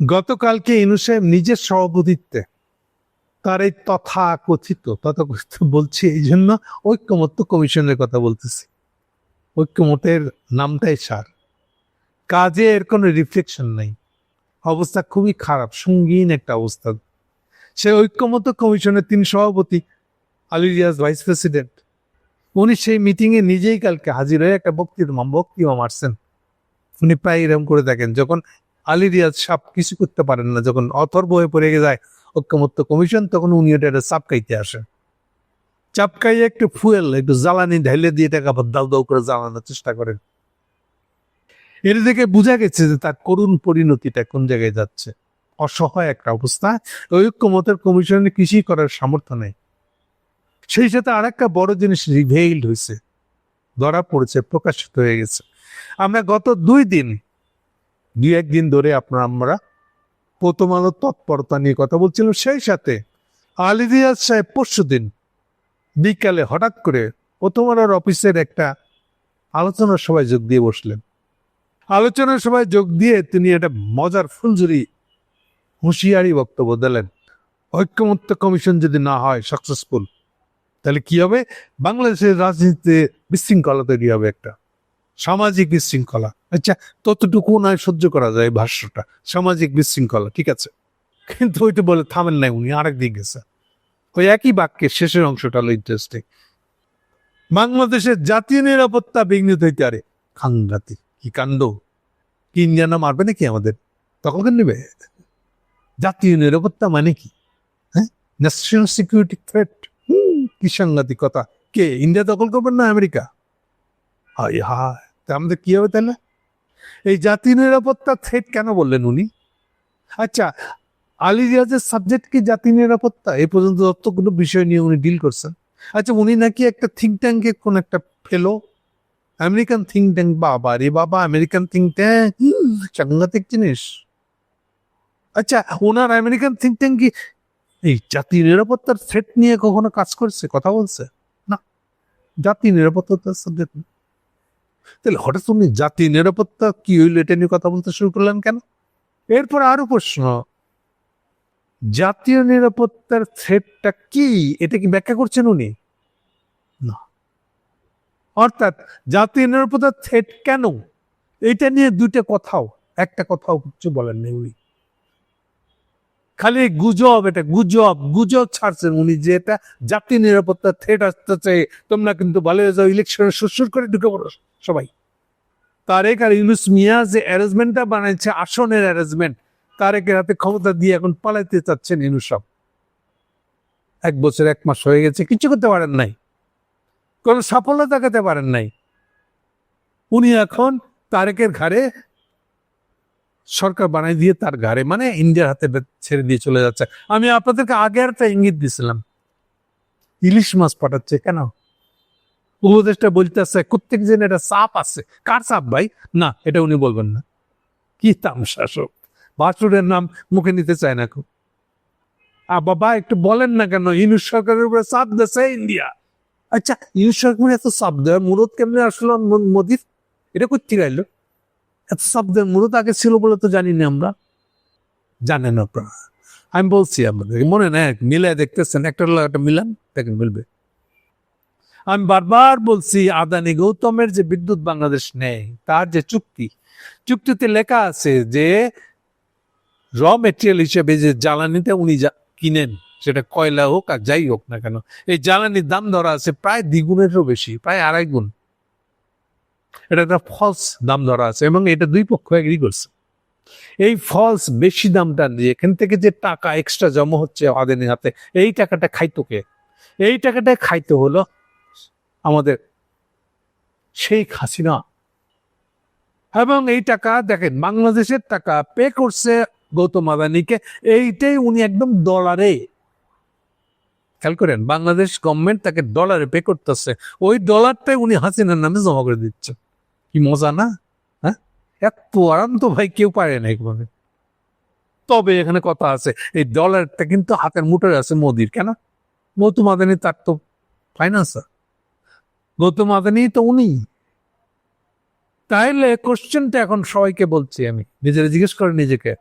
গতকালকে ইনু সাহেব নিজের সভাপতিত্বে তার এই তথা কথিত তথাকথিত বলছি এই জন্য ঐক্যমত্য কমিশনের কথা বলতেছি। ঐক্যমতের নামটাই সার। কাজে এর কোনো রিফ্লেকশন নাই। অবস্থা খুবই খারাপ, সঙ্গীন একটা অবস্থা। সে ঐক্যমত্য কমিশনের তিন সভাপতি, আলী রিয়াজ ভাইস প্রেসিডেন্ট, উনি সেই মিটিংয়ে নিজেই কালকে হাজির হয়ে একটা বক্তৃতা বক্তৃতা মারছেন। উনি প্রায় এরকম করে থাকেন যখন আলী রিয়াজ সাপ কিছু করতে পারেন না। যখন অথর্ব হয়ে পড়ে যায়, ঐক্যমত্য কমিশন, তখন উনি ওটা একটা চাপকাইতে আসেন চাপকাইয়ে একটু ফুয়েল, একটু জ্বালানি ঢাইলে দিয়ে টাকা দাউ দাউ করে জ্বালানোর চেষ্টা করেন এর থেকে বোঝা গেছে যে তার করুণ পরিণতিটা কোন জায়গায় যাচ্ছে। অসহায় একটা অবস্থা। ঐক্যমতের কমিশনে কিছুই করার সামর্থ্য নেই। সেই সাথে আর একটা বড় জিনিস রিভেইল্ড হয়েছে ধরা পড়েছে, প্রকাশিত হয়ে গেছে। আমরা গত দুই দিন দুই একদিন ধরে আপনার আমরা প্রথম আলো তৎপরতা নিয়ে কথা বলছিলাম। সেই সাথে আলিদিয়াজ সাহেব পরশু দিন বিকালে হঠাৎ করে প্রথম আলোর অফিসের একটা আলোচনা সভায় যোগ দিয়ে বসলেন। আলোচনা সভায় যোগ দিয়ে তিনি একটা মজার ফুলঝুরি হুঁশিয়ারি বক্তব্য দিলেন। ঐক্যমত্য কমিশন যদি না হয় সাকসেসফুল তাহলে কি হবে? বাংলাদেশের রাজনীতিতে বিশৃঙ্খলা তৈরি হবে একটা। সামাজিক বিশৃঙ্খলা। আচ্ছা ততটুকু নয়, সহ্য করা যায় ভাষ্যটা। সামাজিক বিশৃঙ্খলা, ঠিক আছে? কিন্তু ওইটা বলে থামেন নাই উনি, আরেক দিক গেছে। ওই একই বাক্যের শেষের অংশটা হলো ইন্টারেস্টিং বাংলাদেশের জাতীয় নিরাপত্তা বিঘ্নিত হইতে আরে খাঙ্গাতি কি কাণ্ড? কি ইন্ডিয়ানা মারবে নাকি আমাদের? তখন নেবে? জাতীয় নিরাপত্তা মানে কি? হ্যাঁ? ন্যাশনাল সিকিউরিটি থ্রেট কি সাংঘাতিকতা কে, ইন্ডিয়া দখল করবেন না আমেরিকা? হায়, তা আমাদের কি হবে তাহলে? এই জাতীয় নিরাপত্তা থ্রেট কেন বললেন উনি? আচ্ছা আলী রিয়াজের সাবজেক্ট কি জাতীয় নিরাপত্তা? এই পর্যন্ত যতগুলো বিষয় নিয়ে উনি ডিল করছেন। আচ্ছা উনি নাকি একটা থিঙ্ক ট্যাঙ্কে কোন একটা ফেলো আমেরিকান থিঙ্ক ট্যাঙ্ক বাবা রে বাবা আমেরিকান থিঙ্ক ট্যাঙ্ক সাংঘাতিক জিনিস। আচ্ছা ওনার আমেরিকান থিঙ্ক ট্যাঙ্ক কি এই জাতীয় নিরাপত্তার থ্রেট নিয়ে কখনো কাজ করছে, কথা বলছে? না জাতীয় নিরাপত্তার সাবজেক্ট না। তাহলে হঠাৎ উনি জাতীয় নিরাপত্তা কি হইল এটা নিয়ে কথা বলতে শুরু করলেন কেন? এরপর আরও প্রশ্ন, জাতীয় নিরাপত্তার থ্রেটটা কি? এটা কি ব্যাখ্যা করছেন উনি? না। অর্থাৎ জাতীয় নিরাপত্তার থ্রেট কেন? এটা নিয়ে দুইটা কথাও, একটা কথাও কিছু বলেন নেই উনি। খালি গুজব, এটা গুজব গুজব ছাড়ছেন উনি যে এটা জাতীয় নিরাপত্তার থ্রেট আসতে চাই তোমরা কিন্তু ভালো যাও ইলেকশনে সুরসুর করে ঢুকে পড়ো সবাই। তারেক আর ইউনুস মিয়া যে অ্যারেঞ্জমেন্টটা বানাইছে, আসনের অ্যারেঞ্জমেন্ট তারেকের হাতে ক্ষমতা দিয়ে এখন পালাইতে চাচ্ছেন ইউনুস সব এক বছর, এক মাস হয়ে গেছে, কিছু করতে পারেন নাই। কোনো সাফল্য দেখাতে পারেন নাই। উনি এখন তারেকের ঘাড়ে সরকার বানাই দিয়ে তার ঘাড়ে মানে ইন্ডিয়ার হাতে ছেড়ে দিয়ে চলে যাচ্ছে। আমি আপনাদেরকে আগে একটা ইঙ্গিত দিছিলাম। ইলিশ মাছ পাঠাচ্ছে কেন? উপদেশটা বলতেছে প্রত্যেক দিন একটা সাপ আছে। কার সাপ ভাই? না, এটা উনি বলবেন না। কি তামসা সব বাসুরের নাম মুখে নিতে চায় না খুব। আ, বাবা, একটু বলেন না কেন? ইউনুস সরকারের উপরে চাপ দিচ্ছে ইন্ডিয়া। আচ্ছা ইউনুস সরকার এত চাপ দেয় মুরত কেমনে আসলো মোদির? এটা করতে গেল এত দেয় মুরত আগে ছিল বলে তো জানি না আমরা। জানেন আপনারা। আমি বলছি আপনাদের মনে নেই মিলে দেখতেছেন, একটা একটা মিলান, দেখেন মিলবে। আমি বারবার বলছি, আদানি গৌতমের যে বিদ্যুৎ বাংলাদেশ নেই, তার যে চুক্তি, চুক্তিতে লেখা আছে যে র মেটেরিয়াল হিসেবে যে জ্বালানিতে উনি কিনেন, সেটা কয়লা হোক আর যাই হোক না কেন, এই জ্বালানির দাম ধরা আছে প্রায় দ্বিগুণেরও বেশি, প্রায় আড়াই গুণ। এটা একটা ফলস দাম ধরা আছে এবং এটা দুই পক্ষ এগ্রি করছে। এই ফলস বেশি দামটা দিয়ে এখান থেকে যে টাকা এক্সট্রা জমা হচ্ছে আদানির হাতে, এই টাকাটা খাইতো কে? এই টাকাটা খাইতে হলো আমাদের শেখ হাসিনা। এবং এই টাকা দেখেন, বাংলাদেশের টাকা পে করছে গৌতম আদানিকে, এইটাই উনি একদম ডলারে খেয়াল করেন, বাংলাদেশ গভর্নমেন্ট তাকে ডলারে পে করতেছে। ওই ডলারটাই উনি হাসিনার নামে জমা করে দিচ্ছে। কি মজা না? হ্যাঁ? এত আরাম তো ভাই, কেউ পারে না একভাবে তবে এখানে কথা আছে, এই ডলারটা কিন্তু হাতের মুঠোয় আছে মোদির, কেন? গৌতম আদানি তার তো ফাইন্যান্সার গৌতম আদানি তো উনি। তাইলে কোশ্চেনটা এখন সবাইকে বলছি আমি, নিজেরা জিজ্ঞেস করে নিজেকে,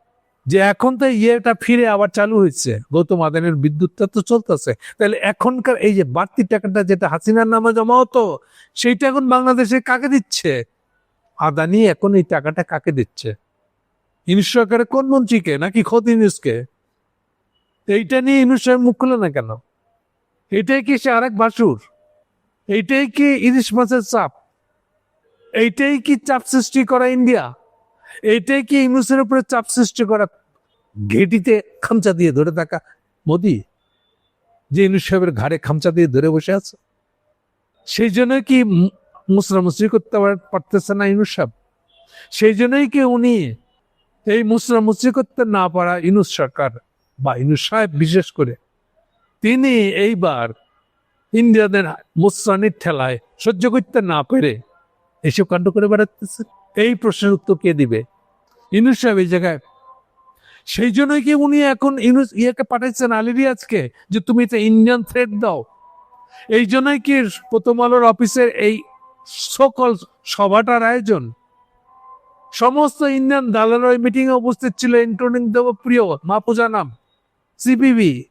যে এখন তো ইয়েটা ফিরে আবার চালু হয়েছে, গৌতম আদানের বিদ্যুৎটা তো চলতেছে। তাহলে এখনকার এই যে বাড়তি টাকাটা যেটা হাসিনার নামে জমা হতো, সেইটা এখন বাংলাদেশে কাকে দিচ্ছে? আদানি এখন এই টাকাটা কাকে দিচ্ছে? ইনুস সরকারের কোন মন্ত্রীকে নাকি খোদ ইনুসকে? এইটা নিয়ে ইনুস সাহেব মুখ খুলে না কেন? এটাই কি সে আরেক বাসুর? এইটাই কি ইলিশ মাছের চাপ? এইটাই কি চাপ সৃষ্টি করা ইন্ডিয়া? এইটাই কি ইউনুসের উপরে চাপ সৃষ্টি করা ঘেটিতে খামচা দিয়ে ধরে থাকা মোদি? যে ইউনুস সাহেবের ঘাড়ে খামচা দিয়ে ধরে বসে আছে? সেই জন্য কি মু- মুসরা মুসরি করতে পারতেছে না ইউনুস সাহেব। সেই জন্যই কি উনি এই মুসরা মুসরি করতে না পারা ইনুস সরকার বা ইনুস সাহেব বিশেষ করে? তিনি এইবার ইন্ডিয়াদের মুসরানির ঠেলায় সহ্য করতে না পেরে এসব কাণ্ড করে বেড়াতেছে। এই প্রশ্নের উত্তর কে দিবে? ইনুস সাহেব এই জায়গায়। সেই জন্যই কি উনি এখন ইনুস ইয়েকে পাঠাইছেন আলিরিয়াজকে যে তুমি এটা ইন্ডিয়ান থ্রেড দাও। এই জন্যই কি প্রথম আলোর অফিসের এই সকল সভাটার আয়োজন। সমস্ত ইন্ডিয়ান দালাল ওই মিটিং এ উপস্থিত ছিল। ইন্ক্লুডিং দেবপ্রিয় মাহফুজা নাম সিপিবি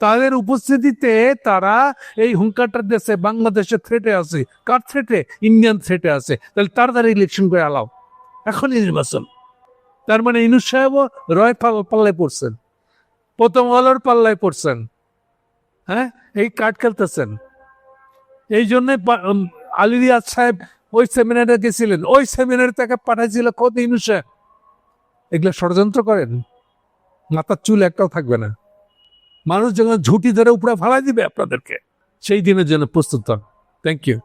তাদের উপস্থিতিতে তারা এই হুঙ্কারটার দেশে বাংলাদেশে থ্রেটে আছে। কার থ্রেটে ইন্ডিয়ান থ্রেটে আছে। তাহলে তাড়াতাড়ি ইলেকশন করে আলাও এখনই নির্বাচন। তার মানে ইনুস সাহেবও রয় পাল- পাল্লায় পড়ছেন। প্রথম আলোর পাল্লায় পড়ছেন। হ্যাঁ? এই কাঠ খেলতেছেন। এই জন্যে পা- উম, আলী রিয়াজ সাহেব ওই সেমিনারে গেছিলেন। ওই সেমিনারে তাকে পাঠাইছিল খোদ ইনুস। সাহেব এগুলো ষড়যন্ত্র করেন। মাথার চুল একটাও থাকবে না। মানুষ যখন ঝুঁটি ধরে উপরে ফালাই দিবে আপনাদেরকে সেই দিনের জন্য প্রস্তুত হন। Thank you